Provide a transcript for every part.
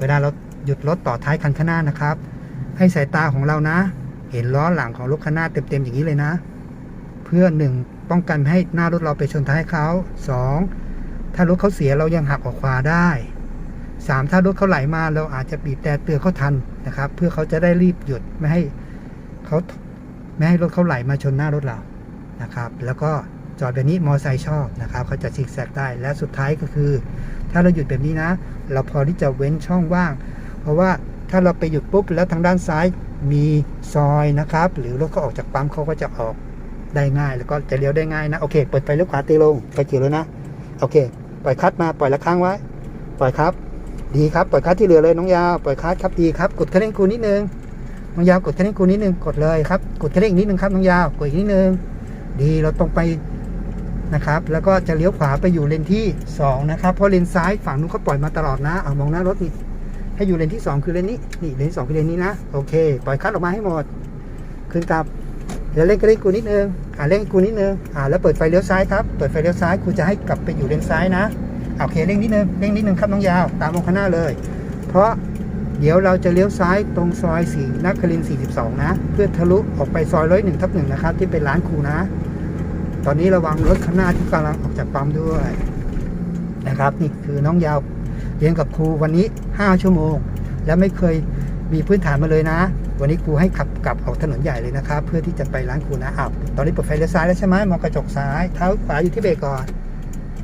เวลาเราหยุดรถต่อท้ายคันข้างหน้านะครับ ให้สายตาของเรานะ เห็นล้อหลังของรถข้างหน้าเต็มๆอย่างนี้เลยนะ เพื่อหนึ่งป้องกันให้หน้ารถเราไปชนท้ายเขาสองถ้ารถเขาเสียเรายังหักออกขวาได้สามถ้ารถเขาไหลมาเราอาจจะบีบแต่เตือนเขาทันนะครับ เพื่อเขาจะได้รีบหยุดไม่ให้เขาไม่ให้รถเขาไหลมาชนหน้ารถเรานะครับ แล้วก็จอดแบบนี้มอไซค์ชอบนะครับเขาจะซิกแซกได้และสุดท้ายก็คือ ถ้าเราหยุดแบบนี้นะ เราพอที่จะเว้นช่องว่าง เพราะว่าถ้าเราไปหยุดปุ๊บแล้วทางด้านซ้ายมีซอยนะครับ หรือรถเขาออกจากปั๊มเขาก็จะออกได้ง่าย แล้วก็จะเลี้ยวได้ง่ายนะ โอเค เปิดไฟเลี้ยวขวาตีลงไปเกี่ยวแล้วนะ โอเค ปล่อยคัดมาปล่อยละครั้งไว้ ปล่อยครับ ดีครับ ปล่อยคัดที่เหลือเลยน้องยาว ปล่อยคัดครับดีครับ กดคันเร่งคูนิดนึง น้องยาวกดคันเร่งคูนิดนึง กดเลยครับ กดคันเร่งอีกนิดนึงครับน้องยาว กดอีกนิดนึง ดี เราตรงไป นะครับแล้วก็จะเลี้ยวขวาไปอยู่เลนที่สองนะครับ เพราะเลนซ้ายฝั่งนู้นเขาปล่อยมาตลอดนะเอามองหน้ารถนี่ให้อยู่เลนที่ 2 คือเลนนี้นี่เลนสองคือเลนนี้นะโอเค ปล่อยคัดออกมาให้หมดขึ้นกลับเดี๋ยวเร่งก็เร่งกูนิดนึงอ่าเร่งกูนิดนึงอ่าแล้วเปิดไฟเลี้ยวซ้ายครับเปิดไฟเลี้ยวซ้ายคูจะให้กลับไปอยู่เลนซ้ายนะโอเคเร่งนิดนึงเร่งนิดนึงครับน้องยาวตามลงข้างหน้าเลย เพราะเดี๋ยวเราจะเลี้ยวซ้ายตรงซอย4นักคลิน42 นะ เพื่อทะลุออกไปซอยร้อยหนึ่งทับหนึ่งนะครับที่เป็นร้านครูนะ ตอนนี้ระวังรถข้างหน้าที่กำลังออกจากปั๊มด้วยนะครับ นี่คือน้องยาวเรียนกับครูวันนี้ 5 ชั่วโมง และไม่เคยมีพื้นฐานมาเลยนะ วันนี้ครูให้ขับกลับออกถนนใหญ่เลยนะครับ เพื่อที่จะไปร้านครูนะอ้าวตอนนี้เปิดไฟเลี้ยวซ้ายแล้วใช่ไหมมองกระจกซ้าย เท้าขวาอยู่ที่เบรกก่อน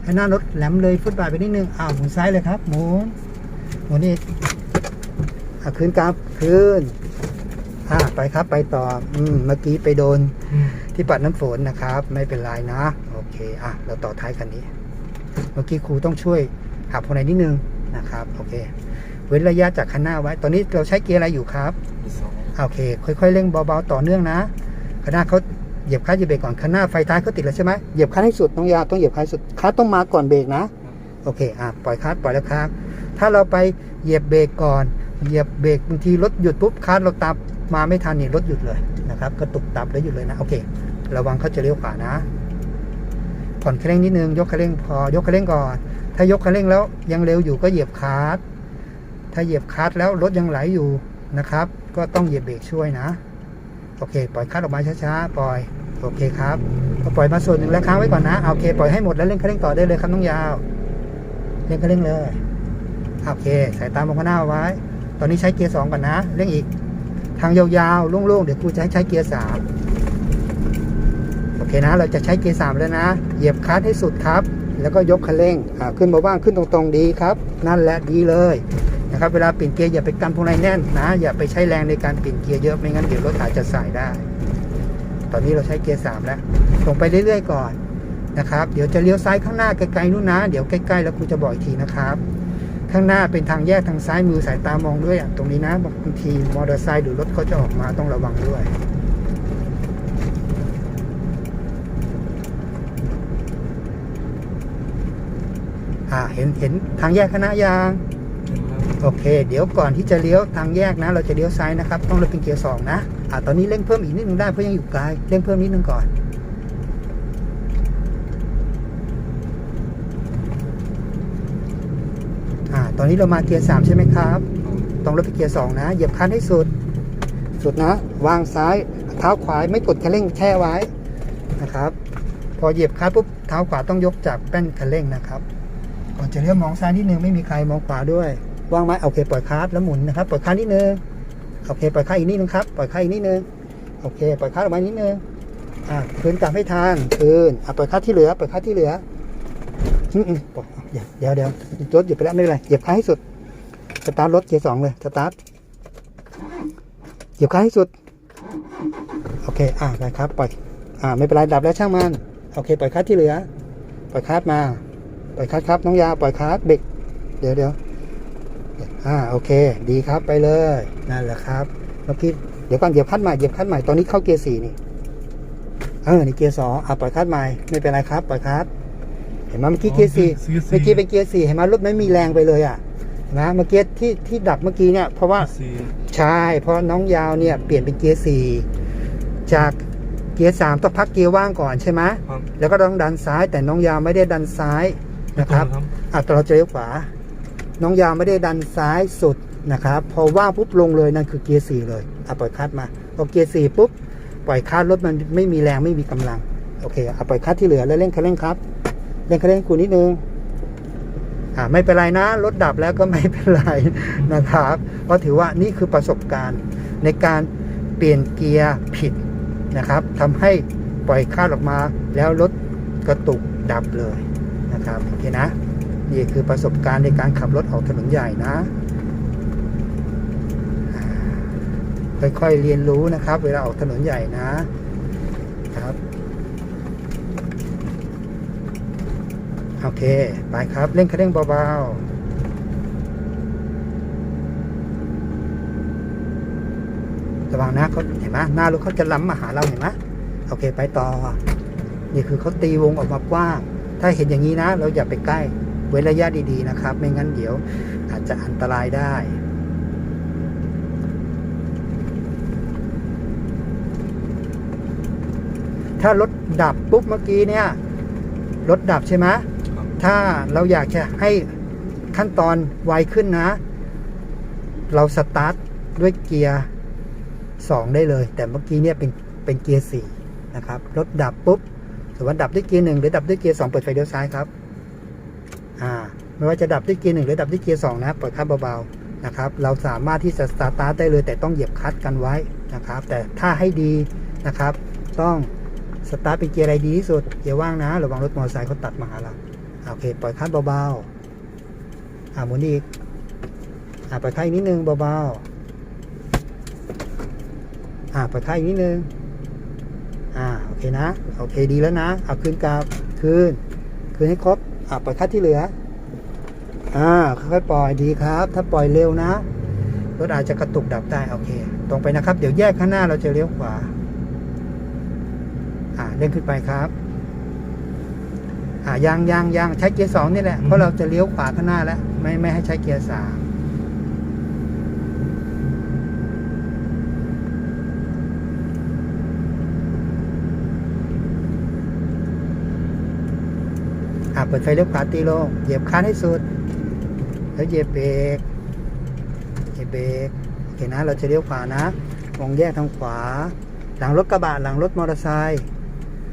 ให้หน้ารถแหลมเลยฟุตบาทไปนิดนึงอ้าวหมุนซ้ายเลยครับหมุนหมุนอีกอะคืนกลับคืนอ่าไปครับไปต่ออืมเมื่อกี้ไปโดน ที่ปัดน้ำฝนนะครับ ไม่เป็นไรนะ โอเคอะเราต่อท้ายคันนี้ เมื่อกี้ครูต้องช่วยหักพวงในนิดนึงนะครับโอเค เว้นระยะจากคันหน้าไว้ ตอนนี้เราใช้เกียร์อะไรอยู่ครับโอเค ค่อยๆเร่งเบาๆต่อเนื่องนะคันหน้าเขาเหยียบคลัตช์เหยียบเบรกก่อนคันหน้าไฟท้ายเขาติดแล้วใช่ไหมเหยียบคลัตช์ให้สุดน้องยาต้องเหยียบคลัตช์ให้สุดคลัตช์ต้องมาก่อนเบรกนะโอเคอะปล่อยคลัตช์ปล่อยแล้วครับถ้าเราไปเหยียบเบรกก่อน เหยียบเบรกบางทีรถหยุดปุ๊บคลัตช์เราตามมาไม่ทันนี่รถหยุดเลย นะครับกระตุกตับแล้วหยุดเลยนะโอเค ระวังเขาจะเลี้ยวขวานะ ผ่อนคันเร่งนิดนึงยกคันเร่งพอยกคันเร่งก่อน ถ้ายกคันเร่งแล้วยังเร็วอยู่ก็เหยียบคลัตช์ถ้าเหยียบคลัตช์แล้วรถยังไหลอยู่นะครับ ก็ต้องเหยียบเบรกช่วยนะโอเค ปล่อยคลัตช์ออกมาช้าๆปล่อยโอเคครับพอปล่อยมาส่วนหนึ่งแล้วค้างไว้ก่อนนะโอเคปล่อยให้หมดแล้วเร่งคันเร่งต่อได้เลยครับน้องยาวเร่งคันเร่งเลยโอเค สายตามองข้างหน้าเอาไว้ ตอนนี้ใช้เกียร์สองก่อนนะ เร่งอีก ทางยาวๆโล่งๆเดี๋ยวกูจะให้ใช้เกียร์สามโอเคนะ เราจะใช้เกียร์สามแล้วนะ เหยียบคลัตช์ให้สุดครับ แล้วก็ยกคันเร่งขึ้นมาว่างขึ้นตรงๆดีครับ นั่นแหละดีเลยนะครับเวลาเปลี่ยนเกียร์อย่าไปกำพวงในแน่นนะ อย่าไปใช้แรงในการเปลี่ยนเกียร์เยอะไม่งั้นเดี๋ยวรถอาจจะสายได้ ตอนนี้เราใช้เกียร์สามแล้วตรงไปเรื่อยๆก่อนนะครับ เดี๋ยวจะเลี้ยวซ้ายข้างหน้าไกลๆนู่นนะ เดี๋ยวใกล้ๆแล้วครูจะบอกอีกทีนะครับ ข้างหน้าเป็นทางแยกทางซ้ายมือสายตามองด้วยอะตรงนี้นะบางทีมอเตอร์ไซค์หรือรถเขาจะออกมาต้องระวังด้วยอ่าเห็นเห็นทางแยกคณะยางโอเค เดี๋ยวก่อนที่จะเลี้ยวทางแยกนะ เราจะเลี้ยวซ้ายนะครับ ต้องเราเป็นเกียร์สองนะอ่าตอนนี้เร่งเพิ่มอีกนิดนึงได้เพราะยังอยู่ไกลเร่งเพิ่มนิดนึงก่อน อ่า ตอนนี้เรามาเกียร์สามใช่ไหมครับ ต้องรถไปเกียร์สองนะ เหยียบคันให้สุด สุดนะ วางซ้าย เท้าขวาไม่กดคันเร่งแช่ไว้นะครับ พอเหยียบคลัตช์ปุ๊บ เท้าขวาต้องยกจากแป้นคันเร่งนะครับ ก่อนจะเลี้ยวมองซ้ายนิดนึงไม่มีใครมองขวาด้วย วางไหมโอเคปล่อยคลัตช์แล้วหมุนนะครับ ปล่อยคลัตช์นิดนึง โอเคปล่อยคลัตช์อีกนิดนึงครับ ปล่อยคลัตช์อีกนิดนึง โอเค ปล่อยคลัตช์ออกมานิดนึง อ่าคืนกลับให้ทางคืนอะปล่อยคลัตช์ที่เหลือ ปล่อยคลัตช์ที่เหลืออืมอืมปล่อย เดี๋ยวเดี๋ยวรถหยุดไปแล้วไม่เป็นไรเหยียบคลัตช์ให้สุดสตาร์ทรถเกียร์สองเลยสตาร์ทเหยียบคลัตช์ให้สุด โอเคอ่าได้ครับปล่อยอ่าไม่เป็นไรดับแล้วช่างมันโอเค ปล่อยคลัตช์ที่เหลือ ปล่อยคลัตช์มา ปล่อยคลัตช์ครับน้องยาปล่อยคลัตช์เบรกเดี๋ยวเดี๋ยวอ่าโอเค ดีครับไปเลยนั่นแหละครับเมื่อกี้เดี๋ยวก่อนเหยียบคัดใหม่เหยียบคัดใหม่ตอนนี้เข้าเกียร์สี่นี่เออนี่เกียร์สองอะปล่อยคัดใหม่ไม่เป็นไรครับ ปล่อยคัดเห็นไหมเมื่อกี้เกียร์สี่เมื่อกี้เป็นเกียร์สี่เห็นไหมรถไม่มีแรงไปเลยอะเห็นไหมเมื่อกี้ที่ที่ดับเมื่อกี้เนี่ยเพราะว่าสี่ใช่เพราะน้องยาวเนี่ยเปลี่ยนเป็นเกียร์สี่จากเกียร์สามต้องพักเกียร์ว่างก่อนใช่ไหมครับแล้วก็ต้องดันซ้ายแต่น้องยาวไม่ได้ดันซ้ายนะครับครับอะตอนเราจะเลี้ยวขวา น้องยาวไม่ได้ดันซ้ายสุดนะครับ พอว่างปุ๊บลงเลยนั่นคือเกียร์สี่เลยอะปล่อยคลัดมาพอเกียร์สี่ปุ๊บปล่อยคลัดรถมันไม่มีแรงไม่มีกำลังโอเคเอาปล่อยคลัดที่เหลือแล้วเร่งคันเร่งครับ เร่งคันเร่งกูนิดนึงอ่าไม่เป็นไรนะ รถดับแล้วก็ไม่เป็นไรนะครับเพราะถือว่านี่คือประสบการณ์ในการเปลี่ยนเกียร์ผิดนะครับทำให้ปล่อยคลัดออกมาแล้วรถกระตุกดับเลยนะครับโอเคนะนี่คือประสบการณ์ในการขับรถออกถนนใหญ่นะค่อยๆเรียนรู้นะครับ เวลาออกถนนใหญ่นะครับ โอเค ไปครับ เร่งคันเร่งเบาๆ ระวังนะเขาเห็นไหมหน้ารถเขาจะล้ำมาหาเราเห็นไหมโอเค ไปต่อ นี่คือเขาตีวงออกมากว้าง ถ้าเห็นอย่างนี้นะ เราอย่าไปใกล้ เว้นระยะดีๆนะครับ ไม่งั้นเดี๋ยวอาจจะอันตรายได้ถ้ารถดับปุ๊บเมื่อกี้เนี่ย รถดับใช่ไหม ถ้าเราอยากจะให้ขั้นตอนไวขึ้นนะ เราสตาร์ทด้วยเกียร์สองได้เลย แต่เมื่อกี้เนี่ยเป็นเป็นเกียร์สี่นะครับ รถดับปุ๊บสมมติว่าดับด้วยเกียร์หนึ่งหรือดับด้วยเกียร์สองเปิดไฟเลี้ยวซ้ายครับอ่าไม่ว่าจะดับด้วยเกียร์หนึ่งหรือดับด้วยเกียร์สองนะเปล่อยคลัตช์เบาๆนะครับ เราสามารถที่จะสตาร์ทได้เลย แต่ต้องเหยียบคลัตช์กันไว้นะครับ แต่ถ้าให้ดีนะครับ ต้องสตาร์ทเป็นเกียร์อะไรดีที่สุดเกียร์ว่างนะระวังรถมอเตอร์ไซค์เขาตัดมาหาเรา โอเคปล่อยคลัตช์เบาๆอ่าหมุนอีกอ่าปล่อยคลัตช์อีกนิดนึงเบาๆอ่าปล่อยคลัตช์อีกนิดนึงอ่าโอเคนะโอเคดีแล้วนะเอาคืนกลับคืนคืนให้ครบอะปล่อยคัดที่เหลืออ่าค่อยๆปล่อยดีครับ ถ้าปล่อยเร็วนะรถอาจจะกระตุกดับได้โอเค ตรงไปนะครับ เดี๋ยวแยกข้างหน้าเราจะเลี้ยวขวา อ่าเร่งขึ้นไปครับ อ่ายางยางยางใช้เกียร์สองนี่แหละ เพราะเราจะเลี้ยวขวาข้างหน้าแล้ว ไม่ไม่ให้ใช้เกียร์สามอ่าเปิดไฟเลี้ยวขวาตีลง เหยียบคลันให้สุด แล้วเหยียบเบรก เหยียบเบรก โอเคนะ เราจะเลี้ยวขวานะ มองแยกทางขวา หลังรถกระบะ หลังรถมอเตอร์ไซค์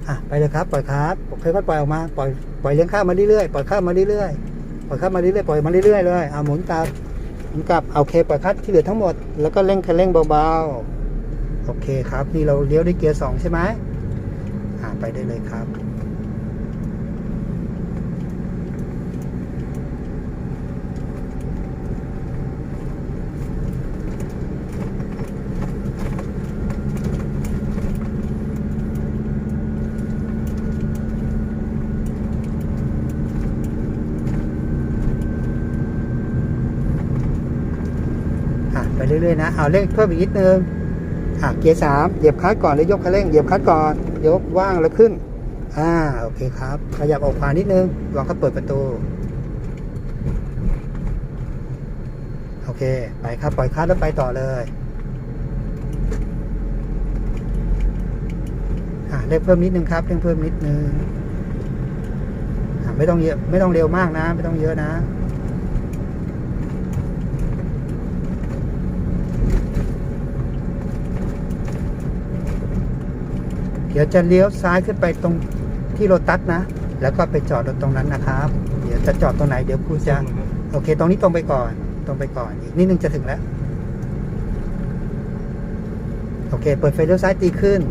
อะไปเลยครับปล่อยครับค่อยๆปล่อยออกมาปล่อยปล่อยเลี้ยงข้าวมาเรื่อยๆปล่อยข้าวมาเรื่อยๆปล่อยข้าวมาเรื่อยๆปล่อยมาเรื่อยๆเลยเอาหมุนกลับหมุนกลับโอเคปล่อยคัดที่เหลือทั้งหมดแล้วก็เร่งคันเร่งเบาๆโอเคครับนี่เราเลี้ยวด้วยเกียร์สองใช่ไหมอ่าไปได้เลยครับ เรื่อยๆนะ เอาเร่งเพิ่มอีกนิดนึงอะเกียร์สามเหยียบคลัตช์ก่อนแล้วยกคันเร่งเหยียบคลัตช์ก่อน ยกว่างแล้วขึ้น อ่า โอเคครับ ขยับออกขวานิดนึงวางเขาเปิดประตู โอเค ไปครับ ปล่อยคลัตช์แล้วไปต่อเลยอะเร่งเพิ่มนิดนึงครับเร่งเพิ่มนิดนึงไม่ต้องเยอะ ไม่ต้องเร็วมากนะ ไม่ต้องเยอะนะ เดี๋ยวจะเลี้ยวซ้ายขึ้นไปตรงที่โรตัสนะ แล้วก็ไปจอดรถตรงนั้นนะครับ เดี๋ยวจะจอดตรงไหนเดี๋ยวครูจะโอเค ตรงนี้ตรงไปก่อน ตรงไปก่อนอีกนิดนึงจะถึงแล้ว โอเค เปิดไฟเลี้ยวซ้ายตีขึ้น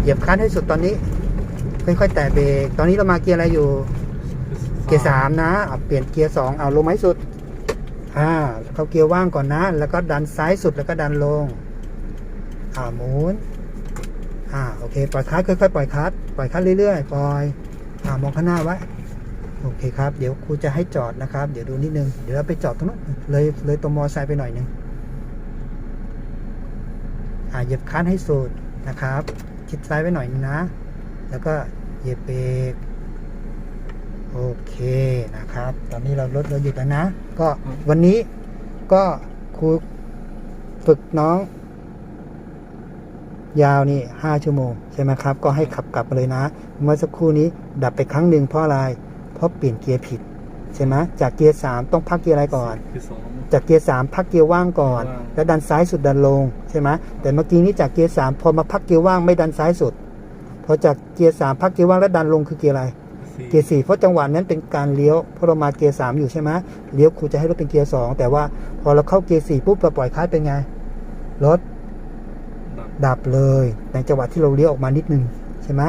เหยียบคันให้สุดตอนนี้ ค่อยๆแตะเบรกตอนนี้เรามาเกียร์อะไรอยู่ เกียร์สามนะเอาเปลี่ยนเกียร์สองเอาลงไหมสุด อ่าเขาเกียร์ว่างก่อนนะ แล้วก็ดันซ้ายสุดแล้วก็ดันลงอ่าหมุน อ่าโอเคปล่อยคลัดค่อยๆปล่อยคลัดปล่อยคลัดเรื่อยๆปล่อยอ่ามองข้างหน้าไว้โอเคครับเดี๋ยวครูจะให้จอดนะครับ เดี๋ยวดูนิดนึงเดี๋ยวเราไปจอดตรงนู้นเลยเลยตรงมอไซค์ไปหน่อยนึงอ่าเหยียบคลันให้สุดนะครับชิดซ้ายไว้หน่อยนึงนะ แล้วก็เหยียบเบรกโอเคนะครับ ตอนนี้เราลดเราหยุดแล้วนะ ก็วันนี้ก็ครูฝึกน้อง ยาวนี่ห้าชั่วโมงใช่ไหมครับ ก็ให้ขับกลับมาเลยนะ เมื่อสักครู่นี้ดับไปครั้งหนึ่งเพราะอะไร เพราะเปลี่ยนเกียร์ผิดใช่ไหมจากเกียร์สามต้องพักเกียร์อะไรก่อนคือสองจากเกียร์สามพักเกียร์ว่างก่อนว่างแล้วดันซ้ายสุดดันลงใช่ไหมแต่เมื่อกี้นี้จากเกียร์สามพอมาพักเกียร์ว่างไม่ดันซ้ายสุด พอจากเกียร์สามพักเกียร์ว่างแล้วดันลงคือเกียร์อะไรสี่เกียร์สี่เพราะจังหวะนั้นเป็นการเลี้ยวเพราะเรามาเกียร์สามอยู่ใช่ไหมเลี้ยวครูจะให้รถเป็นเกียร์สองแต่ว่าพอเราเข้าเกียร์สี่ปุ๊บเราปล่อยคลัดเป็นไงรถ ดับดับเลยในจังหวะที่เราเลี้ยวออกมานิดนึงใช่ไหม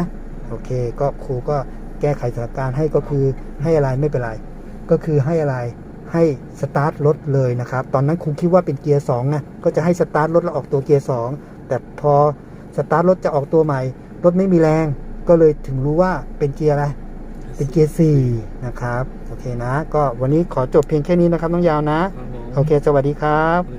โอเค ก็ครูก็แก้ไขสถานการณ์ให้ก็คือให้อะไรไม่เป็นไร ก็คือให้อะไรให้สตาร์ทรถเลยนะครับ ตอนนั้นครูคิดว่าเป็นเกียร์สองไงก็จะให้สตาร์ทรถแล้วออกตัวเกียร์สองแต่พอสตาร์ทรถจะออกตัวใหม่ รถไม่มีแรง ก็เลยถึงรู้ว่าเป็นเกียร์อะไรเป็นเกียร์สี่นะครับ โอเคนะ ก็วันนี้ขอจบเพียงแค่นี้นะครับน้องยาวนะครับผมโอเค สวัสดีครับสวัสดีครับ